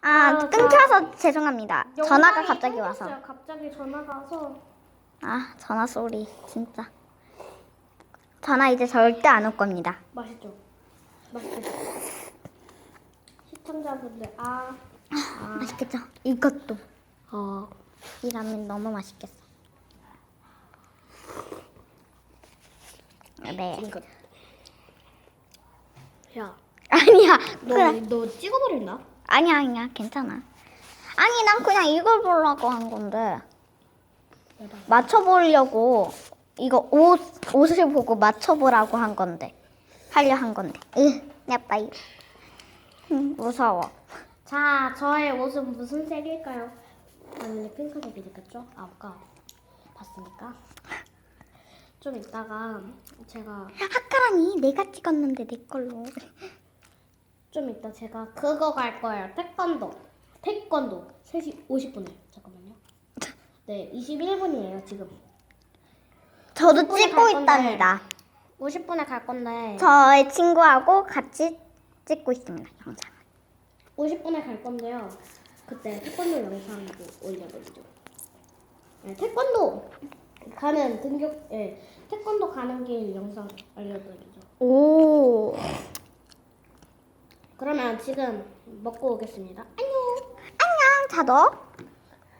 아, 아, 끊겨서 죄송합니다. 전화가 영상이 갑자기 와서. 끊겼어요. 갑자기 전화가 와서 아, 전화 소리 진짜. 전화 이제 절대 안 올 겁니다. 맛있죠? 맛있죠? 시청자분들 아, 아, 맛있겠죠? 이것도. 어, 이 라면 너무 맛있겠어. 네. 이거. 야, 아니야. 너, 그래. 너 찍어버렸나? 아니야, 아니야. 괜찮아. 아니, 난 그냥 이걸 보려고 한 건데. 맞춰보려고. 이거 옷, 옷을 보고 맞춰보라고 한 건데. 하려 한 건데. 으, 야빠이. 음, 무서워. 자, 저의 옷은 무슨 색일까요? 당연히 핑크색이겠죠? 아까 봤으니까. 좀 이따가 제가 아까라니 내가 찍었는데 내 걸로. 좀 이따 제가 그거 갈 거예요. 태권도. 태권도. 3시 50분에. 잠깐만요. 네, 21분이에요, 지금. 저도 찍고 갈 건데. 있답니다. 50분에 갈 건데 저의 친구하고 같이 찍고 있습니다. 영상. 50분에 갈 건데요. 그때 태권도 영상도 올려드리죠. 네, 태권도 가는 등교 예, 태권도 가는 길 영상 알려드리죠. 오. 그러면 지금 먹고 오겠습니다. 안녕. 안녕. 자, 너.